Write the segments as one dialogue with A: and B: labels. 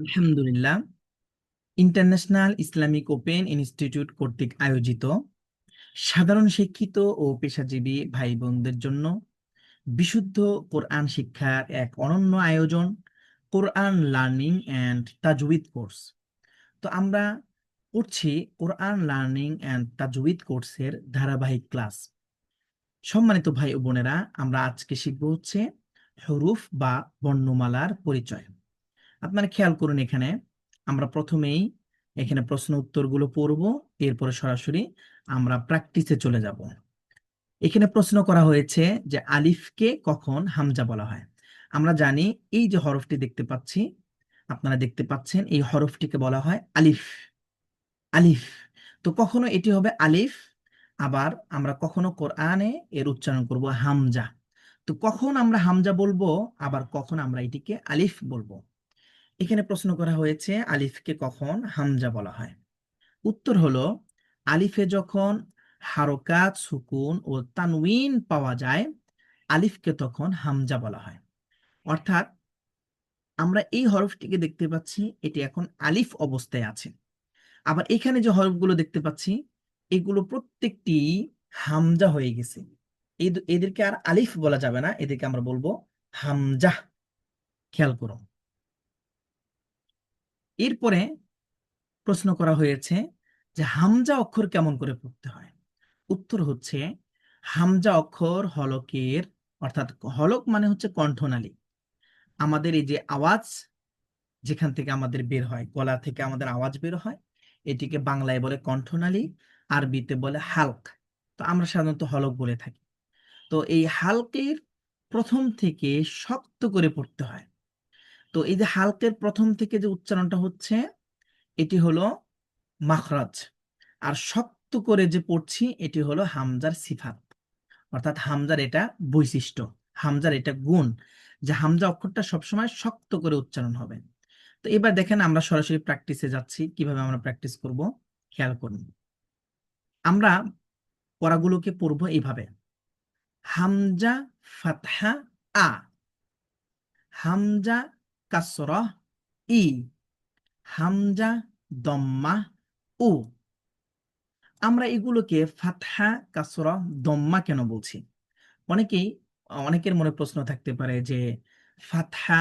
A: আলহামদুলিল্লাহ international Islamic open institute কর্তৃক আয়োজিত সাধারণ শিক্ষিত ও পেশাজীবী ভাই বোনদের জন্য বিশুদ্ধ কোরআন শিক্ষার এক অনন্য আয়োজন, কোরআন লার্নিং অ্যান্ড তাজউইদ কোর্স। তো আমরা পড়ছি কোরআন লার্নিং অ্যান্ড তাজউইদ কোর্সের ধারাবাহিক ক্লাস। সম্মানিত ভাই ও বোনেরা, আমরা আজকে শিখব হচ্ছে হরুফ বা বর্ণমালার পরিচয়। আপনারা খেয়াল করুন এখানে, আমরা প্রথমেই এখানে প্রশ্ন উত্তরগুলো পড়ব, এরপরে সরাসরি আমরা প্র্যাকটিসে চলে যাব। এখানে প্রশ্ন করা হয়েছে যে আলিফকে কখন হামজা বলা হয়। আমরা জানি এই যে হরফটি দেখতে পাচ্ছি, আপনারা দেখতে পাচ্ছেন এই হরফটিকে বলা হয় আলিফ। আলিফ। তো কখনো এটি হবে আলিফ, আবার আমরা কখনো কোরআনে এর উচ্চারণ করব হামজা। তো কখন আমরা হামজা বলব, আবার কখন আমরা এটিকে আলিফ বলব? এখানে প্রশ্ন করা হয়েছে আলিফকে কখন হামজা বলা হয়। উত্তর হলো, আলিফে যখন হারকাত, সুকুন ও তানউইন পাওয়া যায়, আলিফকে তখন হামজা বলা হয়। অর্থাৎ আমরা এই হরফটিকে দেখতে পাচ্ছি, এটি এখন আলিফ অবস্থায় আছে। আবার এখানে যে হরফগুলো দেখতে পাচ্ছি, এগুলো প্রত্যেকটি হামজা হয়ে গেছে। এদেরকে আর আলিফ বলা যাবে না, এদেরকে আমরা বলব হামজা। খেয়াল করুন। এরপরে প্রশ্ন করা হয়েছে যে হামজা অক্ষর কেমন করে পড়তে হয়? উত্তর হচ্ছে, হামজা অক্ষর হলকের, অর্থাৎ হলক মানে হচ্ছে কণ্ঠনালী। আমাদের এই যে আওয়াজ, যেখান থেকে আমাদের বের হয়, গলা থেকে আমাদের আওয়াজ বের হয়, এটিকে বাংলায় বলে কণ্ঠনালী, আরবিতে বলে হালক। তো আমরা সাধারণত হলক বলে থাকি। তো এই হালকের প্রথম থেকে শক্ত করে পড়তে হয়। তো এই যে হালকের প্রথম থেকে যে উচ্চারণটা হচ্ছে, এটি হলো মাখরাজ। আর শক্ত করে যে পড়ছি, এটি হলো হামজার সিফাত। অর্থাৎ হামজার এটা বৈশিষ্ট্য, হামজার এটা গুণ, যে হামজা অক্ষরটা সবসময় শক্ত করে উচ্চারণ হবে। তো এবার দেখেন আমরা সরাসরি প্র্যাকটিসে যাচ্ছি, কীভাবে আমরা প্র্যাকটিস করব, খেয়াল করুন। আমরা পড়াগুলোকে পড়ব এইভাবে। হামজা ফাতহা আ। হামজা কাসরা, ই, হামজা, দম্মা, উ। আমরা এগুলোকে ফাতহা, কাসরা, দম্মা কেন বলছি? অনেকেই, অনেকের মনে প্রশ্ন থাকতে পারে যে ফাতহা,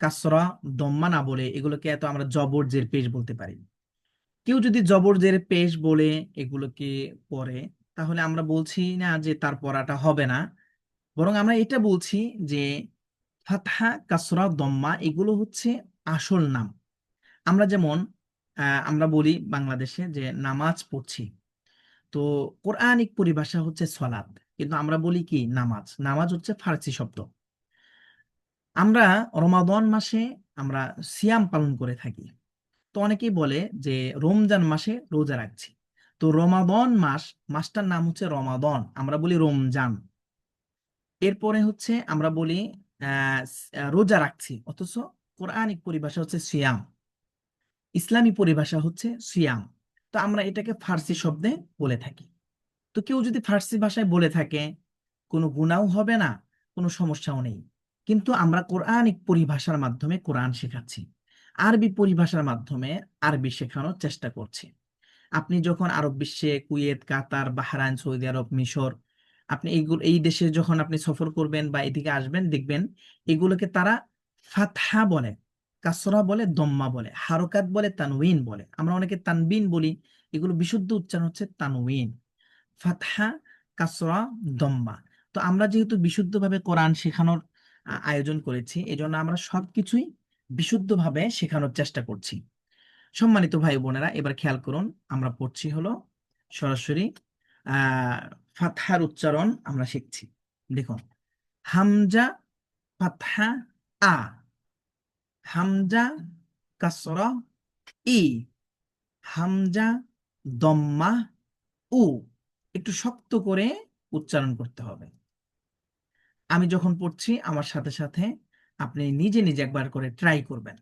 A: কাসরা, দম্মা না বলে এগুলোকে এত আমরা জবর জের পেশ বলতে পারি। কেউ যদি জবর জের পেশ বলে এগুলোকে পড়ে, তাহলে আমরা বলছি না যে তার পড়াটা হবে না। বরং আমরা এটা বলছি যে ফাতহা, কাসরা, দম্মা এগুলো হচ্ছে আসল নাম। আমরা যেমন আমরা বলি বাংলাদেশে যে নামাজ পড়ছি। তো কোরআনিক পরিভাষা হচ্ছে সলাদ কিন্তু আমরা বলি কি নামাজ? নামাজ হচ্ছে ফার্সি শব্দ। আমরা রমাদন মাসে আমরা সিয়াম পালন করে থাকি। তো অনেকেই বলে যে রমজান মাসে রোজা রাখছি। তো রমাদন মাস, মাসটার নাম হচ্ছে রমাদন। আমরা বলি রমজান। এরপরে হচ্ছে আমরা বলি রোজা রাখছি। অথচ কোরআনিক পরিভাষা হচ্ছে সিয়াম। ইসলামী পরিভাষা হচ্ছে সিয়াম। তো আমরা এটাকে ফার্সি শব্দে বলে থাকি। তো কেউ যদি ফার্সি ভাষায় বলে থাকে, কোনো গুণাও হবে না, কোনো সমস্যাও নেই। কিন্তু আমরা কোরআনিক পরিভাষার মাধ্যমে কোরআন শেখাচ্ছি। আরবি পরিভাষার মাধ্যমে আরবি শেখানোর চেষ্টা করছি। আপনি যখন আরব বিশ্বে Kuwait, Qatar, Bahrain, Saudi Arab, মিশর আপনি এইগুলো, এই দেশে যখন আপনি সফর করবেন বা এদিকে আসবেন, দেখবেন এগুলোকে তারা ফাতহা বলে, কাসরা বলে, দম্মা বলে, হারকাত বলে তানউইন বলে। আমরা অনেকে তানবিন বলি, এগুলো বিশুদ্ধ উচ্চারণ হচ্ছে তানউইন ফাতহা, কাসরা, দম্মা। তো আমরা যেহেতু বিশুদ্ধভাবে কোরআন শেখানোর আয়োজন করেছি, এজন্য আমরা সবকিছুই বিশুদ্ধভাবে শেখানোর চেষ্টা করছি। সম্মানিত ভাই বোনেরা এবার খেয়াল করুন, আমরা পড়ছি হলো সরাসরি আহ ফাতহার উচ্চারণ আমরা শিখছি। দেখুন, হামজা ফাতহা আ, হামজা কাসরা ই, হামজা দম্মা উ, একটু শক্ত করে উচ্চারণ করতে হবে। আমি যখন পড়ছি, আমার সাথে সাথে আপনি নিজে নিজে একবার করে ট্রাই করবেন।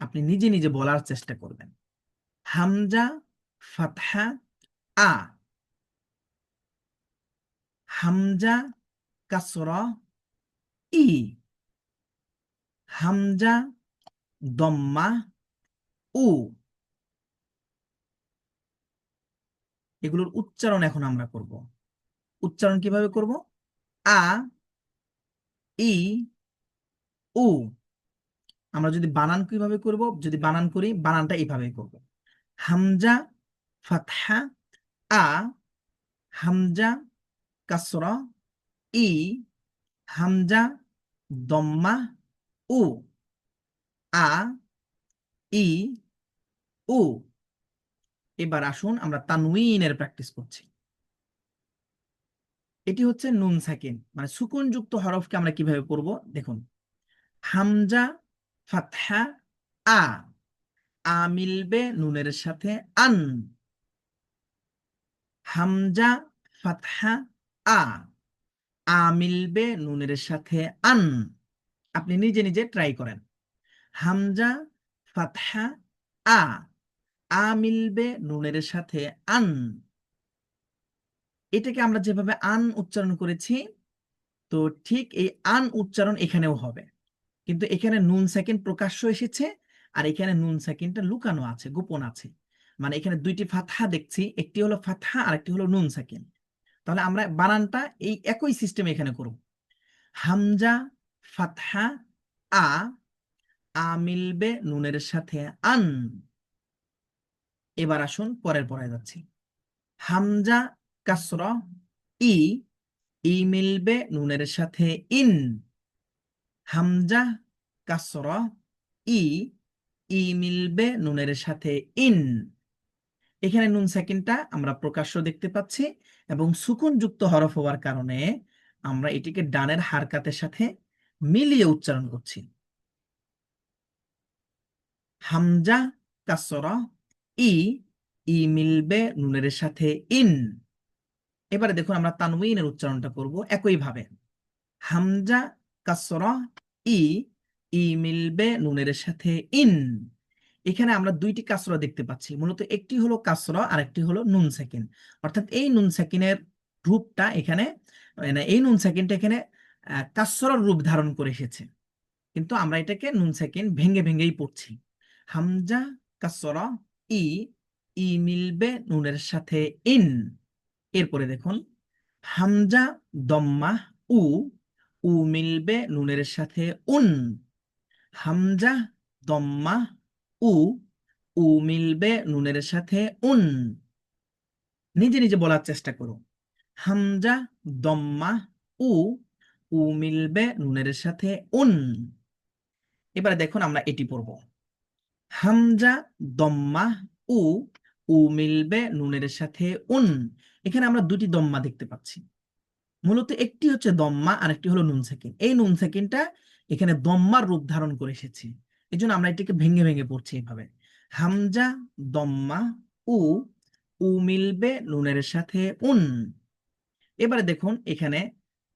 A: আপনি নিজে নিজে বলার চেষ্টা করবেন। হামজা ফাতহা আ হামজা কাসরা ই হামজা দম্মা উ এগুলোর উচ্চারণ এখন আমরা করব। উচ্চারণ কীভাবে করব? আ, ই, উ। আমরা যদি বানান কীভাবে করব? যদি বানান করি, বানানটা এইভাবে করব। হামজা, ফাতহা, আ। হামজা কাসরা, ই, হামজা, দম্মা, উ। আ, ই, উ। এবার আসুন আমরা প্র্যাকটিস করছি। এটি হচ্ছে নুন সাকিন মানে সুকুনযুক্ত হরফকে আমরা কীভাবে পড়ব? দেখুন। হামজা, ফাতহা, আ। আ মিলবে নুনের সাথে আন। হামজা, ফাতহা আ নুনের সাথে আন। আপনি নিজে নিজে ট্রাই করেন। হামজা, ফাতহা, আ। আ নুনের সাথে আন। এটাকে আমরা যেভাবে আন উচ্চারণ করেছি, তো ঠিক এই আন উচ্চারণ এখানেও হবে। কিন্তু এখানে নুন সেকেন্ড প্রকাশ্য এসেছে, আর এখানে নুন সেকেন্ডটা লুকানো আছে, গোপন আছে। মানে এখানে দুইটি ফাতহা দেখছি, একটি হলো ফাতহা আর একটি হলো নুন সেকেন্ড। তাহলে আমরা বানানটা এই একই সিস্টেমে এখানে করব। হামজা, ফাতহা, আ আ মিলবে নুনের সাথে আন। এবার আসুন পরের পরে যাচ্ছি। হামজা, কাসর, ই ই মিলবে নুনের সাথে ইন। হামজা, কাসর, ই ই মিলবে নুনের সাথে ইন। এখানে নুন সেকেন্ডটা আমরা প্রকাশ্য দেখতে পাচ্ছি এবং সুকুন যুক্ত হরফ হওয়ার কারণে আমরা এটিকে ডানের হারকাতের সাথে মিলিয়ে উচ্চারণ করছি। হামজা কাসরা, ই ই মিলবে নুনের সাথে ইন। এবারে দেখুন আমরা তানউইনের উচ্চারণটা করব একইভাবে। হামজা কাসরা, ই ই মিলবে নুনের সাথে ইন। এখানে আমরা দুইটি কাসরা দেখতে পাচ্ছি। মূলত একটি হলো কাসরা আর একটি হলো নুন সেকেন্ড অর্থাৎ এই নুন সেকেন্ডের রূপটা এখানে মানে এই নুন সেকেন্ডটা এখানে কাসরার রূপ ধারণ করে এসেছে। কিন্তু আমরা এটাকে নুন সেকেন্ড ভেঙে ভেঙেই পড়ছি। হামজা, কাসরা, ই ই মিলবে নুনের সাথে ইন। এরপরে দেখুন, হামজা, দম্মা, উ উ মিলবে নুনের সাথে উন। হামজা, দম্মা উ উ মিলবে নুনের সাথে উন। নিজে নিজে বলার চেষ্টা করো। হামজা, দম্মা, উ উ মিলবে নুনের সাথে উন। এবারে দেখুন আমরা এটি পড়ব। হামজা, দম্মা, উ উ মিলবে নুনের সাথে উন। এখানে আমরা দুটি দম্মা দেখতে পাচ্ছি। মূলত একটি হচ্ছে দম্মা আর একটি হলো নুন সেকেন্ড। এই নুন সেকেন্ডটা এখানে দম্মার রূপ ধারণ করে এসেছে। এই জন্য আমরা এটিকে ভেঙে ভেঙে পড়ছি এইভাবে। হামজা, দম্মা, উ উ মিলবে নুনের সাথে উন। এবারে দেখুন, এখানে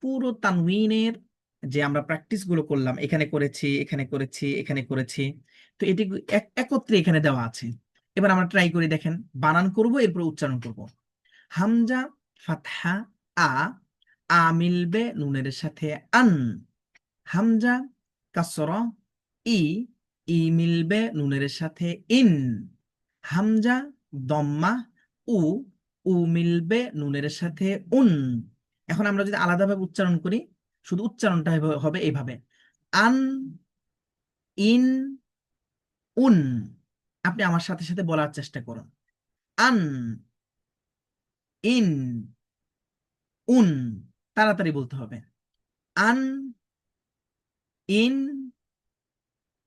A: পুরো তানউইনের যে আমরা প্র্যাকটিসগুলো করলাম, এখানে করেছি এখানে করেছি এখানে করেছি, তো এটি একত্রে এখানে দেওয়া আছে। এবার আমরা ট্রাই করে, দেখেন, বানান করব, এরপর উচ্চারণ করব। হামজা, ফাতহা, আ আ মিলবে নুনের সাথে আন। হামজা, কাসর, ই ই মিলবে নুনের সাথে ইন। হামজা, দম্মা, উ উ মিলবে নুনের সাথে উন। এখন আমরা যদি আলাদাভাবে উচ্চারণ করি, শুধু উচ্চারণটা হবে এইভাবে। আন, ইন, উন। আপনি আমার সাথে সাথে বলার চেষ্টা করুন। আন, ইন, উন। তাড়াতাড়ি বলতে হবে। আন, ইন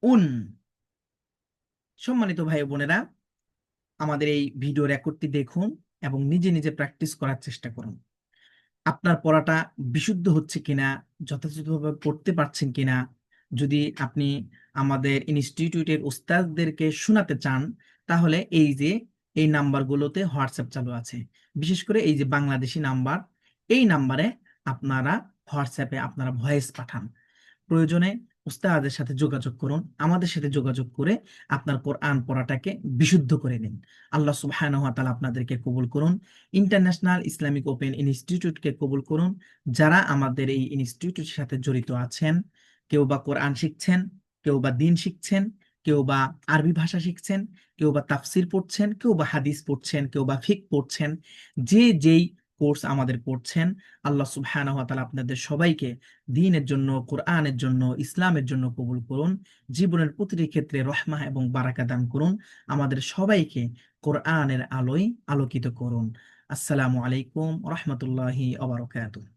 A: উন। সম্মানিত ভাই বোনেরা, আমাদের এই ভিডিও রেকর্ডটি দেখুন এবং নিজে নিজে প্র্যাকটিস করার চেষ্টা করুন। আপনার পড়াটা বিশুদ্ধ হচ্ছে কিনা, যথাযথভাবে পড়তে পারছেন কিনা, যদি আপনি আমাদের ইনস্টিটিউটের উস্তাদদেরকে শোনাতে চান, তাহলে এই যে, এই নাম্বারগুলোতে হোয়াটসঅ্যাপ চালু আছে। বিশেষ করে এই যে বাংলাদেশি নাম্বার, এই নাম্বারে আপনারা হোয়াটসঅ্যাপে আপনারা ভয়েস পাঠান। প্রয়োজনে উস্তাদের সাথে যোগাযোগ করুন, আমাদের সাথে যোগাযোগ করে আপনার কোরআন পড়াটাকে বিশুদ্ধ করে নিন। আল্লাহ সুবহানাহু ওয়া তাআলা আপনাদেরকে কবুল করুন। ইন্টারন্যাশনাল ইসলামিক ওপেন ইনস্টিটিউটকে কবুল করুন। যারা আমাদের এই ইনস্টিটিউটের সাথে জড়িত আছেন, কেউ বা কোরআন শিখছেন, কেউ বা দিন শিখছেন, কেউ বা আরবি ভাষা শিখছেন, কেউ বা তাফসির পড়ছেন, কেউ বা হাদিস পড়ছেন, কেউ বা ফিক পড়ছেন, যে যেই কোর্স আমাদের পড়ছেন আল্লাহ সুবহানাহু ওয়া আপনাদের সবাইকে দিনের জন্য, কোরআনের জন্য, ইসলামের জন্য কবুল করুন। জীবনের প্রতিটি ক্ষেত্রে রহমা এবং বারাকা দান করুন। আমাদের সবাইকে কোরআনের আলোয় আলোকিত করুন। আসসালামু আলাইকুম রহমতুল্লাহি আবরকাতুহ